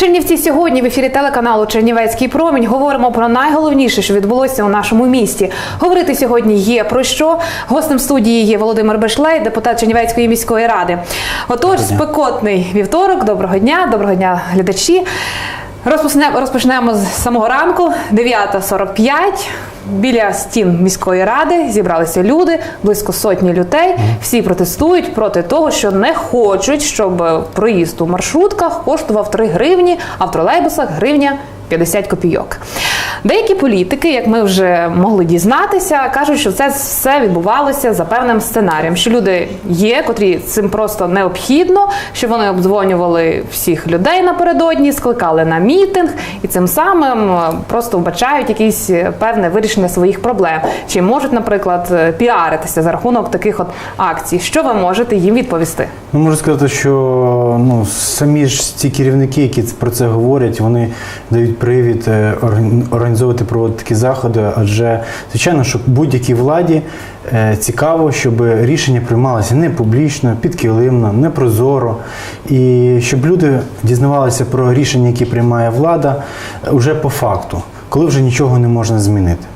Чернівці сьогодні в ефірі телеканалу Чернівецький промінь говоримо про найголовніше, що відбулося у нашому місті. Говорити сьогодні є про що. Гостем студії є Володимир Бешлей, депутат Чернівецької міської ради. Отож, спекотний вівторок. Доброго дня, доброго дня, глядачі. Розпочнемо, розпочнемо з самого ранку, 9.45. Біля стін міської ради зібралися люди, близько сотні людей. Всі протестують проти того, що не хочуть, щоб проїзд у маршрутках коштував 3 гривні, а в тролейбусах гривня 50 копійок. Деякі політики, як ми вже могли дізнатися, кажуть, що це все відбувалося за певним сценарієм. Що люди є, котрі цим просто необхідно, що вони обдзвонювали всіх людей напередодні, скликали на мітинг і цим самим е, просто вбачають якісь е, певне вирішення своїх проблем. Чи можуть, наприклад, е, піаритися за рахунок таких от акцій? Що ви можете їм відповісти? Ну, можу сказати, що ну, самі ж ці керівники, які про це говорять, вони дають привід е, орган- організовувати проводити такі заходи, адже звичайно, що будь-якій владі е, цікаво, щоб рішення приймалися не публічно, підкилимно, не прозоро, і щоб люди дізнавалися про рішення, які приймає влада, вже по факту, коли вже нічого не можна змінити.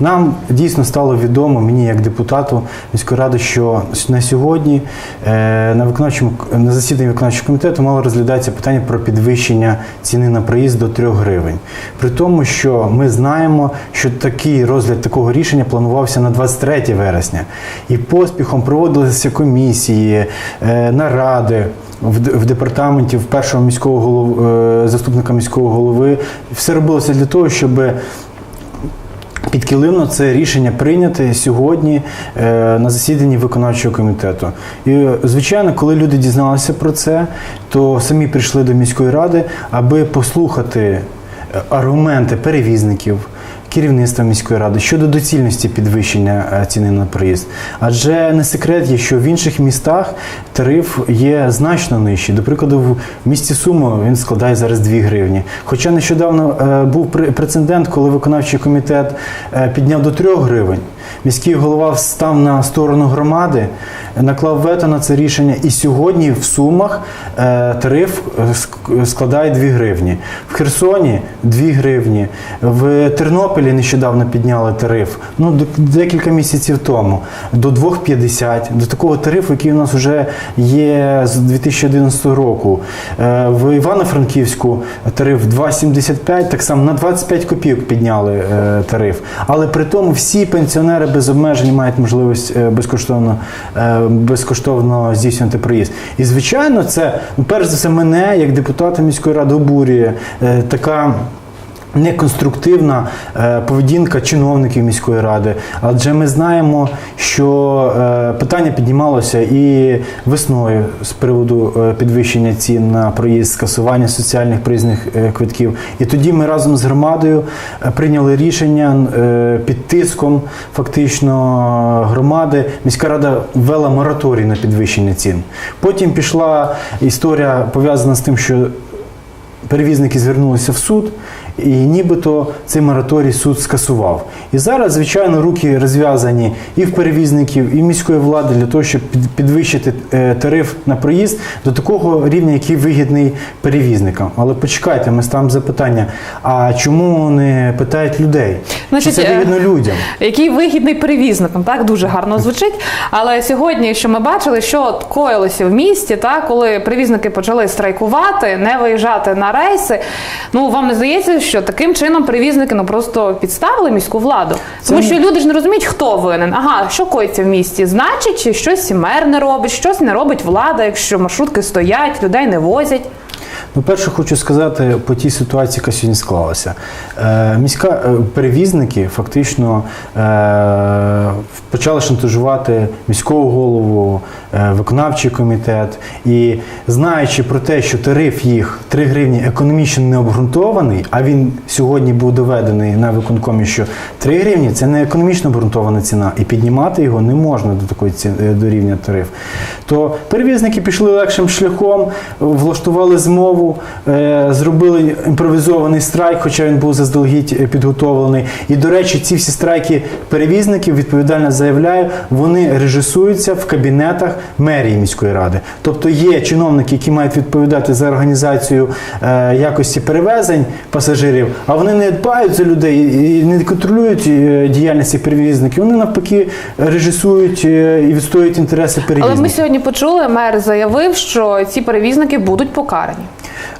Нам дійсно стало відомо, мені як депутату міської ради, що на сьогодні е, на на засіданні виконавчого комітету мало розглядатися питання про підвищення ціни на проїзд до 3 гривень. При тому, що ми знаємо, що такий розгляд такого рішення планувався на 23 вересня, і поспіхом проводилися комісії, е, наради. В, департаменті, в першого міського голов, е, заступника міського голови все робилося для того, щоб Підкилимно це рішення прийняти сьогодні е, на засіданні виконавчого комітету. І звичайно, коли люди дізналися про це, то самі прийшли до міської ради, аби послухати е, аргументи перевізників. Керівництва міської ради щодо доцільності підвищення е, ціни на проїзд. Адже не секрет є, що в інших містах тариф є значно нижчий. До прикладу, в місті Сумо він складає зараз 2 гривні. Хоча нещодавно е, був прецедент, коли виконавчий комітет е, підняв до 3 гривень. Міський голова став на сторону громади, наклав вето на це рішення, і сьогодні в Сумах тариф складає 2 гривні. В Херсоні 2 гривні. В Тернополі нещодавно підняли тариф. Ну, декілька місяців тому до 2,50, до такого тарифу, який у нас вже є з 2011 року. Е, В Івано-Франківську тариф 2,75, так само на 25 копійок підняли е, тариф. Але при тому всі пенсіонери без обмежень мають можливість е, безкоштовно, безкоштовно здійснювати проїзд. І звичайно, це ну, перш за все мене, як депутата міської ради, обурює така. Неконструктивна е, поведінка чиновників міської ради, адже ми знаємо, що е, питання піднімалося і весною з приводу е, підвищення цін на проїзд, скасування соціальних проїзних квитків. І тоді ми разом з громадою прийняли рішення під тиском фактично громади. Міська рада ввела мораторій на підвищення цін. Потім пішла історія пов'язана з тим, що перевізники звернулися в суд, і нібито цей мораторій суд скасував. І зараз, звичайно, руки розв'язані і в перевізників, і в міської влади для того, щоб під- підвищити е, тариф на проїзд до такого рівня, який вигідний перевізникам. Але почекайте, ми ставимо запитання: а чому не питають людей? Значить, Чи це е, вигідно людям? Який вигідний перевізникам, так дуже гарно звучить. Але сьогодні, що ми бачили, що коїлося в місті, так коли перевізники почали страйкувати, не виїжджати на рейси. Ну вам не здається, що таким чином перевізники ну просто підставили міську владу, тому що люди ж не розуміють, хто винен. Ага, що коїться в місті? Значить, чи щось мер не робить, щось не робить влада, якщо маршрутки стоять, людей не возять. Ну, перше, хочу сказати по тій ситуації, яка сьогодні склалася. Е, міська е, перевізники фактично е, почали шантажувати міського голову, виконавчий комітет. І знаючи про те, що тариф їх 3 гривні економічно не обґрунтований, а він сьогодні був доведений на виконкомі, що 3 гривні це не економічно обґрунтована ціна, і піднімати його не можна до такої ціни, до рівня тариф. То перевізники пішли легшим шляхом, влаштували змову. Відмову, е, зробили імпровізований страйк, хоча він був заздалегідь е, підготовлений. І, до речі, ці всі страйки перевізників, відповідально заявляю, вони режисуються в кабінетах мерії міської ради. Тобто є чиновники, які мають відповідати за організацію е, якості перевезень пасажирів, а вони не дбають за людей і не контролюють е, діяльність цих перевізників. Вони навпаки режисують е, і відстоюють інтереси Але ми сьогодні почули, мер заявив, що ці перевізники будуть покарані.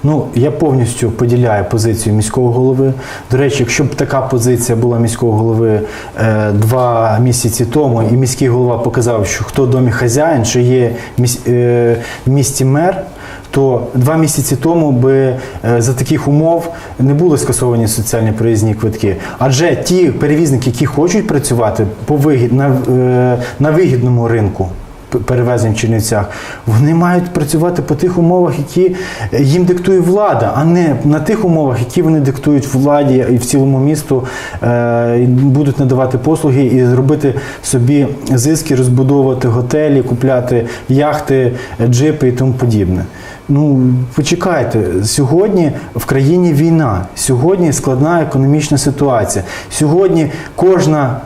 Ну, я повністю поділяю позицію міського голови. До речі, якщо б така позиція була міського голови е, два місяці тому, і міський голова показав, що хто домі хазяїн, що є міс, е, місті мер. То два місяці тому би е, за таких умов не були скасовані соціальні проїзні квитки. Адже ті перевізники, які хочуть працювати по вигід, на, е, на вигідному ринку, перевезень в Чернівцях, вони мають працювати по тих умовах, які їм диктує влада, а не на тих умовах, які вони диктують владі і в цілому місту е, будуть надавати послуги і зробити собі зиски, розбудовувати готелі, купляти яхти, джипи і тому подібне. Ну, почекайте, сьогодні в країні війна, сьогодні складна економічна ситуація. Сьогодні кожна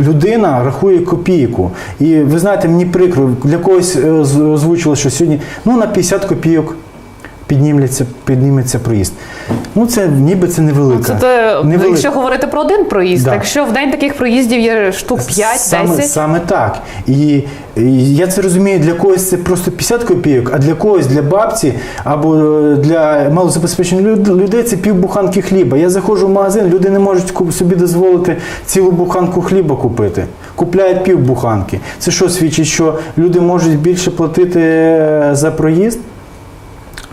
людина рахує копійку. І ви знаєте, мені прикро, для когось е, озвучило, що сьогодні ну, на 50 копійок підніметься, підніметься проїзд. Ну, це ніби це невелика. Це те, невелика. якщо говорити про один проїзд, Да. якщо в день таких проїздів є штук 5-10, Саме, саме так. І, і я це розумію, для когось це просто 50 копійок, а для когось, для бабці або е, для малозабезпечених люд- людей це півбуханки хліба. Я заходжу в магазин, люди не можуть собі дозволити цілу буханку хліба купити. Купляють півбуханки. Це що свідчить, що люди можуть більше платити е, за проїзд?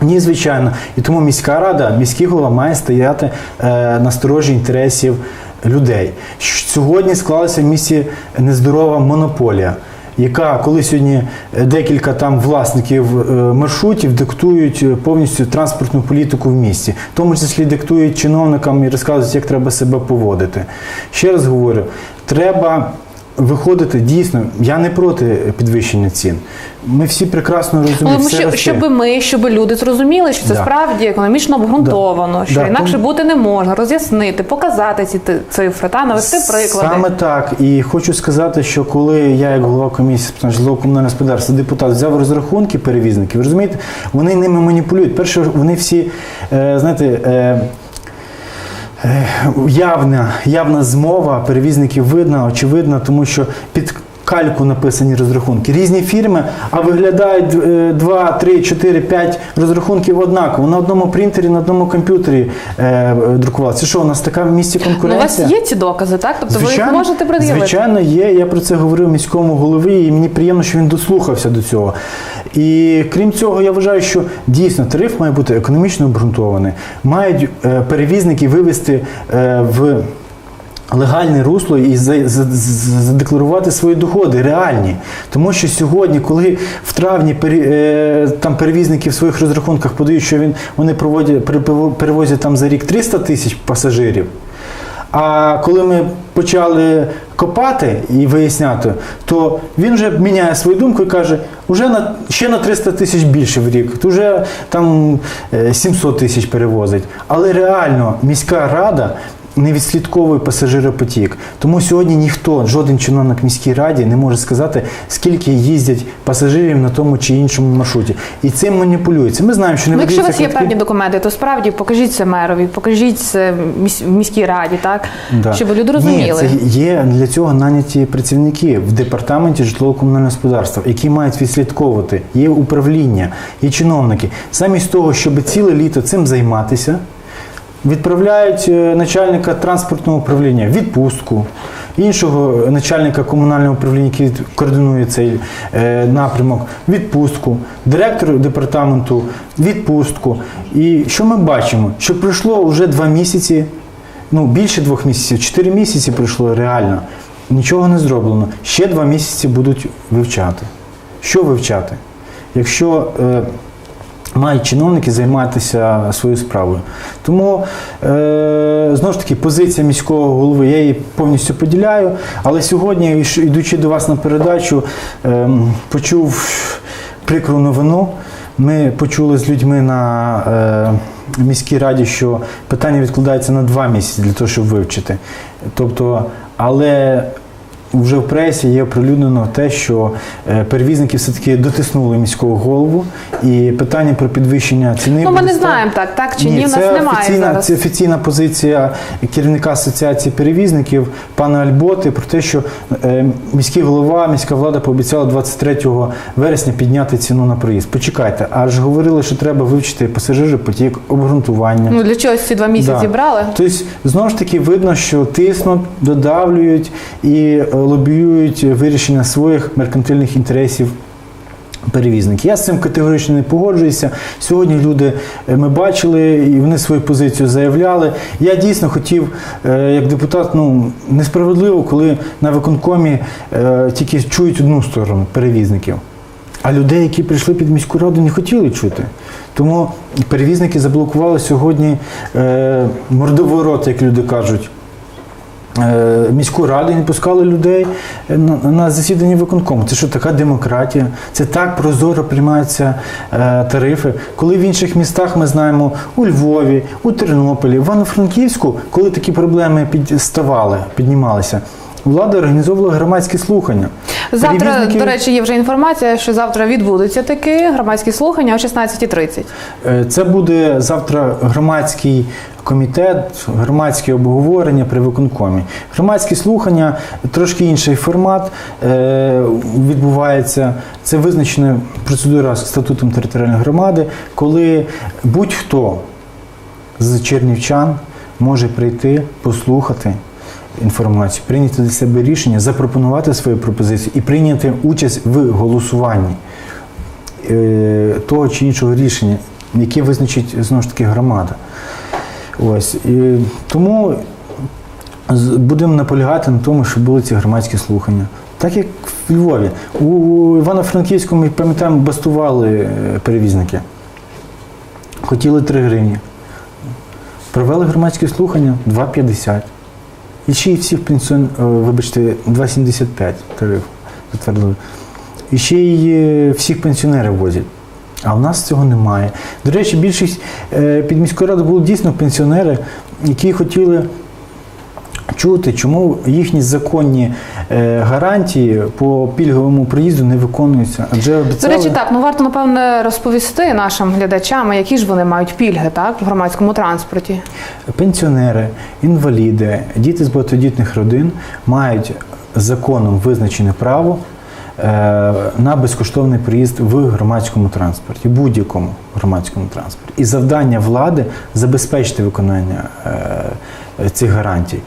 Ні, звичайно. І тому міська рада, міський голова має стояти е, на сторожі інтересів людей. Сьогодні склалася в місті нездорова монополія. Яка коли сьогодні е, декілька там власників е, маршрутів диктують повністю транспортну політику в місті, в тому числі диктують чиновникам і розказують, як треба себе поводити. Ще раз говорю, треба виходити дійсно. Я не проти підвищення цін. Ми всі прекрасно розуміємо. Ми все щоб, щоб ми, щоб люди зрозуміли, що це Да. справді економічно обґрунтовано, що Да, інакше тому- бути не можна, роз'яснити, показати ці цифри та навести приклади. Саме так. І хочу сказати, що коли я, як голова комісії з житлово-комунального господарства, депутат взяв розрахунки перевізників, розумієте, вони ними маніпулюють. Перше, вони всі, е, знаєте, е, явна, явна змова перевізників видна, очевидна, тому що під кальку написані розрахунки. Різні фірми, а виглядають е, 2, 3, 4, 5 розрахунків однаково. На одному принтері, на одному комп'ютері е, друкувалося. Що, у нас така в місті Ну, у вас є ці докази, так? Тобто ви їх можете пред'явити? Звичайно, є. Я про це говорив міському голові, і мені приємно, що він дослухався до цього. І крім цього, я вважаю, що дійсно тариф має бути економічно обґрунтований. Мають е, перевізники вивести е, в. Легальне русло і за- за- за- задекларувати свої доходи реальні. Тому що сьогодні, коли в травні е, там перевізники в своїх розрахунках подають, що він, вони проводять, перевозять там за рік 300 тисяч пасажирів, а коли ми почали копати і виясняти, то він вже міняє свою думку і каже, вже на ще на 300 тисяч більше в рік, то вже там е, 700 тисяч перевозить. Але реально міська рада. Не відслідковує пасажиропотік. Тому сьогодні ніхто, жоден чиновник міській раді не може сказати, скільки їздять пасажирів на тому чи іншому маршруті. І цим маніпулюється. Ми знаємо, що не Ну, якщо у вас є квитки. певні документи, то справді покажіть це мерові, покажіть це в міській раді, так? Да. Щоб люди розуміли. Ні, це є для цього наняті працівники в департаменті житлово-комунального господарства, які мають відслідковувати. Є управління, є чиновники. Замість того, щоб ціле літо цим займатися, відправляють е, начальника транспортного управління відпустку. Іншого начальника комунального управління, який координує цей е, напрямок, відпустку, директор департаменту відпустку. І що ми бачимо? Що пройшло вже два місяці ну, більше двох місяців, чотири місяці пройшло реально. Нічого не зроблено. Ще два місяці будуть вивчати. Що вивчати? Якщо е, мають чиновники займатися своєю справою. Тому, е, знову ж таки, позиція міського голови, я її повністю поділяю. Але сьогодні, йдучи до вас на передачу, е, почув прикру новину. ми почули з людьми на е, міській раді, що питання відкладається на два місяці для того, щоб вивчити. Тобто, але вже в пресі є оприлюднено те, що е, перевізники все-таки дотиснули міського голову, і питання про підвищення ціни. Ну, ми не знаємо так, так чи ні. В нас це немає офіційна, зараз. Це офіційна позиція керівника асоціації перевізників пана Альботи про те, що е, міський голова, міська влада пообіцяла 23 вересня підняти ціну на проїзд. Почекайте, аж говорили, що треба вивчити пасажиропотік, обґрунтування. Ну для чогось ці два місяці Да. брали. Тобто, знову ж таки, видно, що тиснуть, додавлюють і е, лобіюють вирішення своїх меркантильних інтересів. Перевізники. Я з цим категорично не погоджуюся. Сьогодні люди е, ми бачили, і вони свою позицію заявляли. Я дійсно хотів, е, як депутат, ну несправедливо, коли на виконкомі е, тільки чують одну сторону перевізників. А людей, які прийшли під міську раду, не хотіли чути. Тому перевізники заблокували сьогодні мордоворот, як люди кажуть. Е, Міську раду не пускали людей е, на, засідання виконкому. Це що така демократія? Це так прозоро приймаються е, тарифи. Коли в інших містах ми знаємо у Львові, у Тернополі, в Івано-Франківську, коли такі проблеми підставали, піднімалися, влада організовувала громадські слухання. Завтра, Перевізники- до речі, є вже інформація, що завтра відбудуться такі громадські слухання о 16.30. Е, Це буде завтра громадський комітет, громадське обговорення при виконкомі. Громадські слухання, трошки інший формат е, відбувається. Це визначена процедура статутом територіальної громади, коли будь-хто з чернівчан може прийти, послухати інформацію, прийняти для себе рішення, запропонувати свої пропозиції і прийняти участь в голосуванні е, того чи іншого рішення, яке визначить знову ж таки громада. Ось. І тому будемо наполягати на тому, щоб були ці громадські слухання. Так як в Львові. У Івано-Франківському, ми пам'ятаємо, бастували е, перевізники. Хотіли 3 гривні. Провели громадські слухання 2,50. І ще й всіх пенсіон, е, вибачте, 2,75 тариф затвердили. І ще й е, всіх пенсіонерів возять. А в нас цього немає. До речі, більшість е, під міською радою були дійсно пенсіонери, які хотіли чути, чому їхні законні е, гарантії по пільговому проїзду не виконуються. Адже До речі, так, ну варто напевне розповісти нашим глядачам, які ж вони мають пільги так, в громадському транспорті. Пенсіонери, інваліди, діти з багатодітних родин мають законом визначене право на безкоштовний проїзд в громадському транспорті, будь-якому громадському транспорті. І завдання влади забезпечити виконання е, цих гарантій.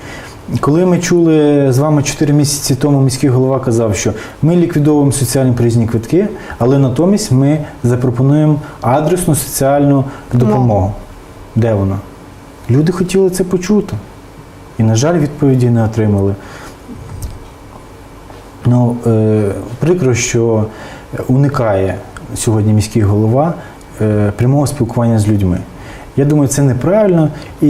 Коли ми чули з вами 4 місяці тому, міський голова казав, що ми ліквідовуємо соціальні проїзні квитки, але натомість ми запропонуємо адресну соціальну допомогу. Де вона? Люди хотіли це почути. І, на жаль, відповіді не отримали. Ну, е, прикро, що уникає сьогодні міський голова е, прямого спілкування з людьми. Я думаю, це неправильно. І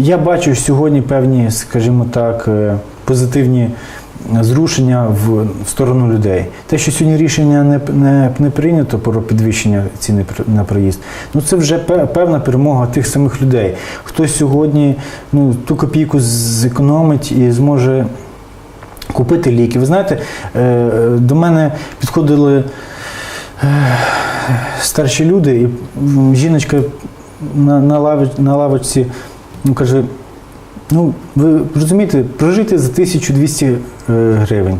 я бачу сьогодні певні, скажімо так, е, позитивні зрушення в сторону людей. Те, що сьогодні рішення не, не, не прийнято про підвищення ціни на проїзд, ну це вже певна перемога тих самих людей. Хто сьогодні ну, ту копійку зекономить і зможе купити ліки. Ви знаєте, е, до мене підходили е, старші люди, і жіночка на лавочці ну, каже: ну, ви розумієте, прожити за 1200 е, гривень.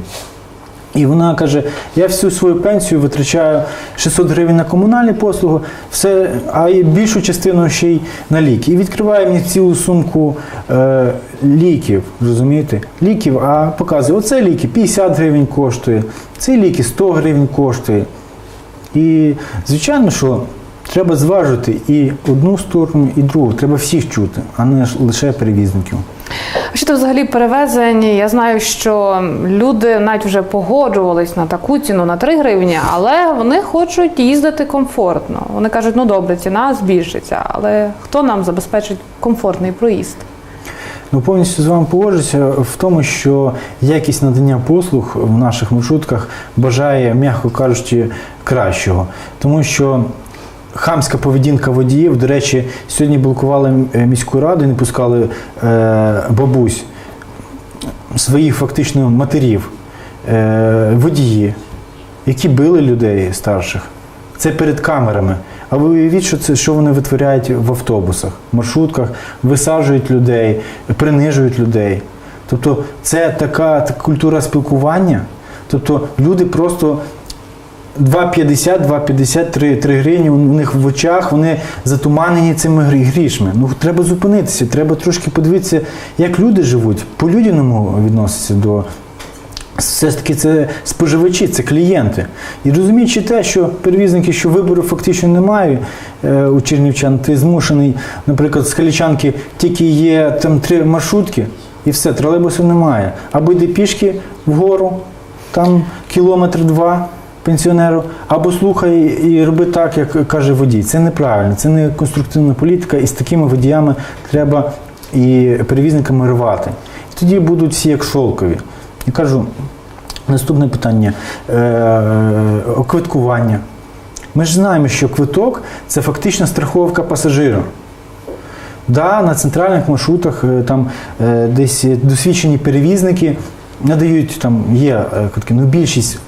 І вона каже: я всю свою пенсію витрачаю 600 гривень на комунальні послуги, все, а і більшу частину ще й на ліки. І відкриває мені цілу сумку е, ліків, розумієте? Ліків, а показує, оце ліки 50 гривень коштує, ці ліки 100 гривень коштує. І звичайно, що треба зважити і одну сторону, і другу. Треба всіх чути, а не лише перевізників. А щодо взагалі перевезень, я знаю, що люди навіть вже погоджувались на таку ціну на 3 гривні, але вони хочуть їздити комфортно. Вони кажуть, ну добре, ціна збільшиться, але хто нам забезпечить комфортний проїзд? Ну, повністю з вами погоджуюся в тому, що якість надання послуг в наших маршрутках бажає, м'яко кажучи, кращого. Тому що хамська поведінка водіїв. До речі, сьогодні блокували е, міську раду і не пускали е, бабусь своїх фактично матерів, е, водії, які били людей старших. Це перед камерами. А ви уявіть, що це що вони витворяють в автобусах, маршрутках, висаджують людей, принижують людей. Тобто це така, така культура спілкування. Тобто люди просто 2,50, 2,50, 3, 3 гривні у них в очах, вони затуманені цими грішми. Ну треба зупинитися, треба трошки подивитися, як люди живуть, по-людяному відносяться до. Все ж таки це споживачі, це клієнти. І розуміючи те, що перевізники, що вибору фактично немає е, у чернівчан, ти змушений, наприклад, з Калічанки тільки є там три маршрутки, і все, тролейбусу немає. Або йди пішки вгору, там кілометр два пенсіонеру, або слухай і роби так, як каже водій. Це неправильно, це не конструктивна політика, і з такими водіями треба і перевізниками рвати. І тоді будуть всі як шовкові. І кажу, наступне питання е, оквиткування. Ми ж знаємо, що квиток це фактично страховка пасажира. Да, на центральних маршрутах е, там е, десь досвідчені перевізники надають там є квитки, ну більшість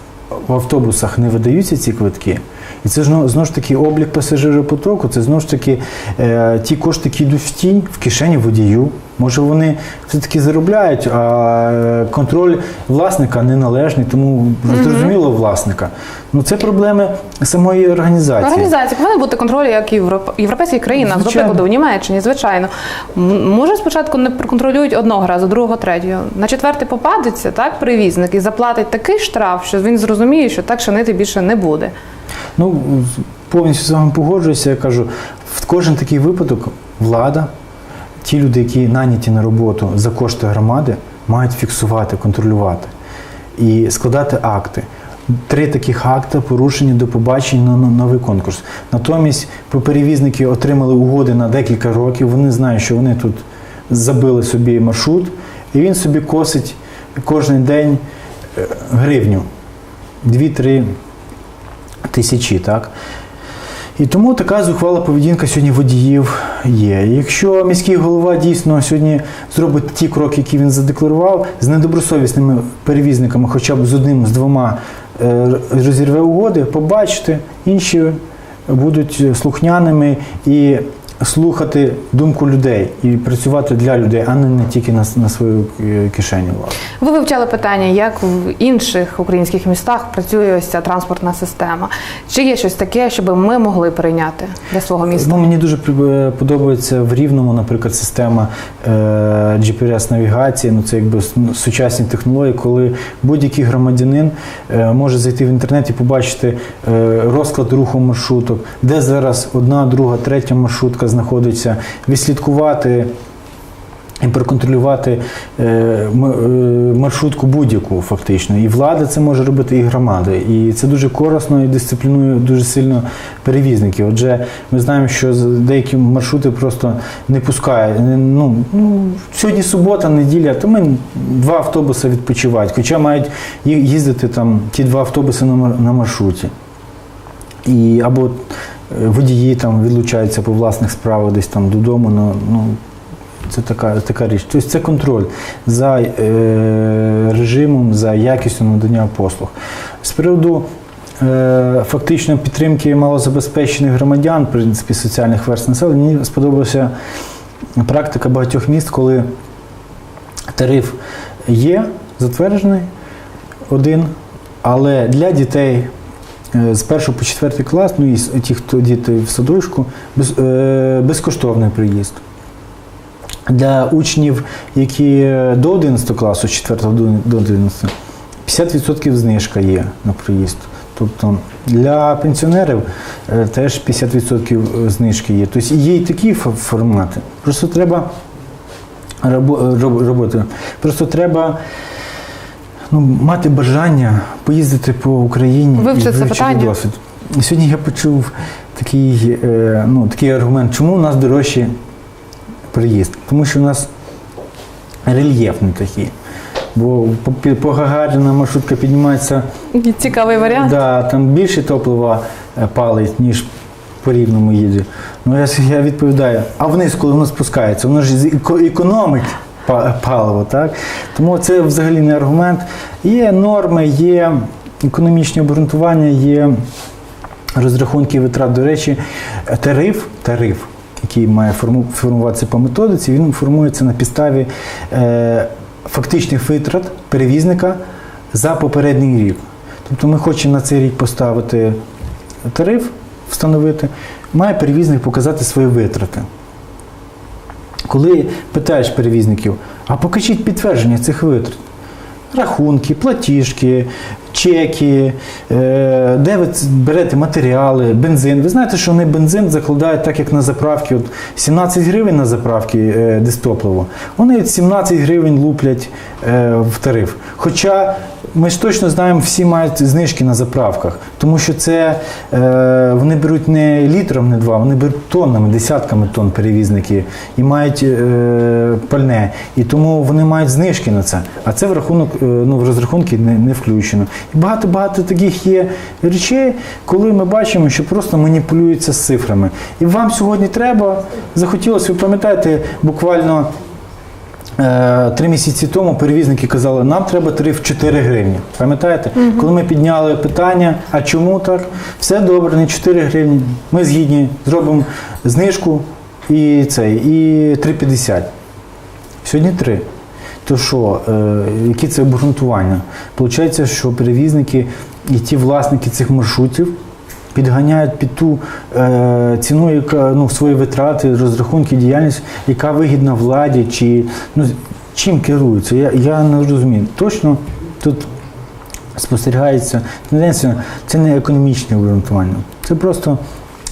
в автобусах не видаються ці квитки. І це ж ну, знову ж таки облік пасажиропотоку, це знову ж таки е, ті кошти, які йдуть в тінь, в кишені водію. Може вони все-таки заробляють, а е, контроль власника неналежний, тому зрозуміло власника. Ну це проблеми самої організації. Організація повинен бути контроль, як і в європейських країнах, до прикладу, в Німеччині, звичайно. Може, спочатку не проконтролюють одного разу, другого, третього. На четвертий попадеться, так, перевізник, і заплатить такий штраф, що він зрозуміє, що так чинити більше не буде. Ну, повністю з вами погоджуюся. Я кажу, в кожен такий випадок влада, ті люди, які наняті на роботу за кошти громади, мають фіксувати, контролювати і складати акти. Три таких акти порушені до побачення на новий конкурс. Натомість перевізники отримали угоди на декілька років. Вони знають, що вони тут забили собі маршрут, і він собі косить кожен день е, гривню. 2-3 тисячі, так? І тому така зухвала поведінка сьогодні водіїв є. Якщо міський голова дійсно сьогодні зробить ті кроки, які він задекларував, з недобросовісними перевізниками, хоча б з одним, з двома е, розірве угоди, побачите, інші будуть слухняними і слухати думку людей і працювати для людей, а не, не тільки на, на свою е, кишеню. Ви вивчали питання, як в інших українських містах працює ось ця транспортна система. Чи є щось таке, щоб ми могли прийняти для свого міста? Ну, мені дуже при- подобається в Рівному, наприклад, система е, GPS-навігації. Ну, це якби ну, сучасні технології, коли будь-який громадянин е, може зайти в інтернет і побачити е, розклад руху маршруток, де зараз одна, друга, третя маршрутка знаходиться, відслідкувати. І проконтролювати е, е, маршрутку будь-яку фактично. І влада це може робити, і громада. І це дуже корисно і дисциплінує дуже сильно перевізників. Отже, ми знаємо, що деякі маршрути просто не пускають. Ну, ну, сьогодні субота, неділя, то ми два автобуси відпочивають, хоча мають їздити там ті два автобуси на, маршруті. І або е, водії там відлучаються по власних справах десь там додому. Ну, ну, це така, така річ. Тобто це контроль за е, режимом, за якістю надання послуг. З приводу е, фактично підтримки малозабезпечених громадян, в принципі, соціальних верст населення, мені сподобалася практика багатьох міст, коли тариф є затверджений один, але для дітей з 1 по 4 клас, ну і ті, хто діти в садочку, без, е, безкоштовний приїзд. Для учнів, які е, до 11 класу, з 4 до до 11, 50% знижка є на проїзд. Тобто для пенсіонерів е, теж 50% знижки є. Тобто є і такі фо- формати. Просто треба рабо- роб- робити. Просто треба ну, мати бажання поїздити по Україні Вивчити і це питання. досвід. І сьогодні я почув такий, е, ну, такий аргумент, чому у нас дорожчі приїзд? Тому що у нас рельєф не такий. Бо по, по Гагаріна маршрутка піднімається, Цікавий варіант. да, там більше топлива е, палить, ніж по рівному їде. Ну я, я відповідаю, а вниз, коли воно спускається, воно ж економить паливо, так? Тому це взагалі не аргумент. Є норми, є економічні обґрунтування, є розрахунки витрат. До речі, тариф, тариф, який має формуватися по методиці, він формується на підставі е, фактичних витрат перевізника за попередній рік. Тобто ми хочемо на цей рік поставити тариф, встановити, має перевізник показати свої витрати. Коли питаєш перевізників, а покажіть підтвердження цих витрат. Рахунки, платіжки, чеки, е, де ви берете матеріали, бензин. Ви знаєте, що вони бензин закладають так, як на заправки. От 17 гривень на заправки е, дистопливо. Вони 17 гривень луплять е, в тариф. Хоча ми ж точно знаємо, всі мають знижки на заправках, тому що це е, вони беруть не літром, не два, вони беруть тоннами, десятками тонн перевізники і мають е, пальне. І тому вони мають знижки на це. А це в рахунок, е, ну, в розрахунки не, не включено. І багато-багато таких є речей, коли ми бачимо, що просто маніпулюються з цифрами. І вам сьогодні треба, захотілося, ви пам'ятаєте, буквально. Е, Три місяці тому перевізники казали, нам треба тариф 4 гривні. Пам'ятаєте? Коли ми підняли питання, а чому так? Все добре, не 4 гривні. Ми згідні, зробимо знижку і цей, і 3,50. Сьогодні 3. То що, е, які це обґрунтування? Получається, що перевізники і ті власники цих маршрутів підганяють під ту е, ціну, яка ну, свої витрати, розрахунки, діяльність, яка вигідна владі, чи ну, чим керуються. Я, я не розумію. Точно тут спостерігається тенденція, це не економічне обґрунтування. Це просто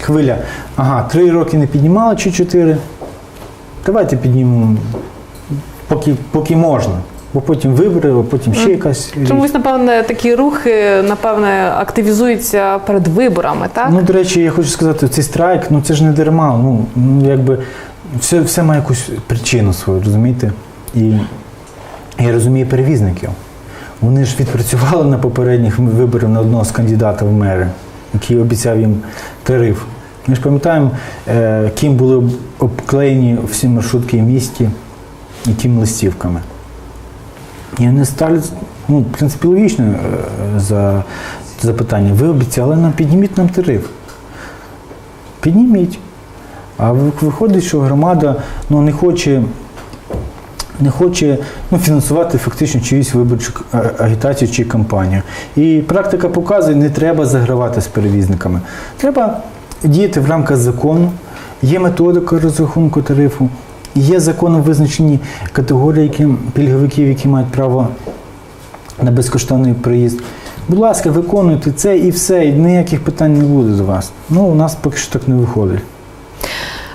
хвиля. Ага, три роки не піднімали чи чотири. Давайте піднімемо, поки, поки можна. Бо потім вибори, а потім ще якась річ. Чомусь, напевне, такі рухи, напевне, активізуються перед виборами, так? Ну, до речі, я хочу сказати, цей страйк, ну це ж не дарма. Ну, ну якби все, все має якусь причину свою, розумієте? І я розумію перевізників. Вони ж відпрацювали на попередніх виборах на одного з кандидатів в мери, який обіцяв їм тариф. Ми ж пам'ятаємо, е, ким були обклеєні всі маршрутки в місті, якими листівками. І вони ставлять, ну, в принципі, логічно е, за запитання. Ви обіцяли нам, підніміть нам тариф. Підніміть. А виходить, що громада ну, не хоче, не хоче ну, фінансувати фактично чиюсь виборчу агітацію чи кампанію. І практика показує, не треба загравати з перевізниками. Треба діяти в рамках закону. Є методика розрахунку тарифу, є законом визначені категорії які, пільговиків, які мають право на безкоштовний проїзд. Будь ласка, виконуйте це і все, і ніяких питань не буде до вас. Ну, у нас поки що так не виходить.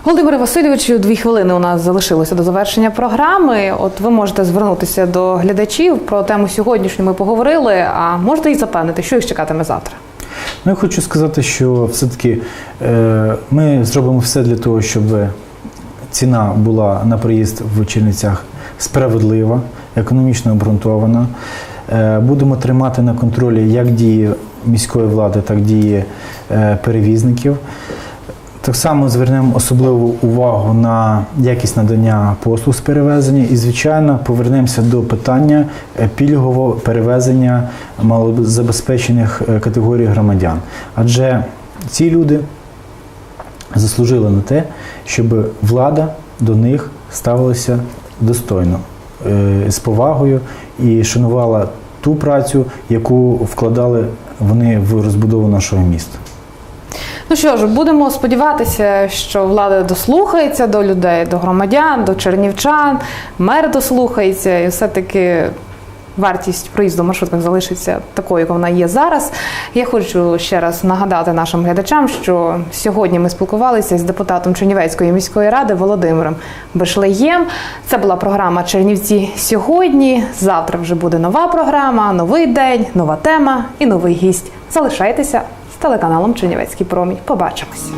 Володимире Васильовичу, дві хвилини у нас залишилося до завершення програми. От ви можете звернутися до глядачів про тему сьогоднішню. Ми поговорили. А можете їх запевнити, що їх чекатиме завтра? Ну, я хочу сказати, що все-таки е, ми зробимо все для того, щоб ціна була на проїзд в Чернівцях справедлива, економічно обґрунтована. Е, будемо тримати на контролі як дії міської влади, так і дії е, перевізників. Так само звернемо особливу увагу на якість надання послуг з перевезення і, звичайно, повернемося до питання е, пільгового перевезення малозабезпечених категорій громадян. Адже ці люди заслужили на те, щоб влада до них ставилася достойно, е, з повагою і шанувала ту працю, яку вкладали вони в розбудову нашого міста. Ну що ж, будемо сподіватися, що влада дослухається до людей, до громадян, до чернівчан, мер дослухається, і все-таки вартість проїзду в маршрутках залишиться такою, як вона є зараз. Я хочу ще раз нагадати нашим глядачам, що сьогодні ми спілкувалися з депутатом Чернівецької міської ради Володимиром Бешлеєм. Це була програма Чернівці сьогодні. Завтра вже буде нова програма, новий день, нова тема і новий гість. Залишайтеся з телеканалом Чернівецький промінь. Побачимось.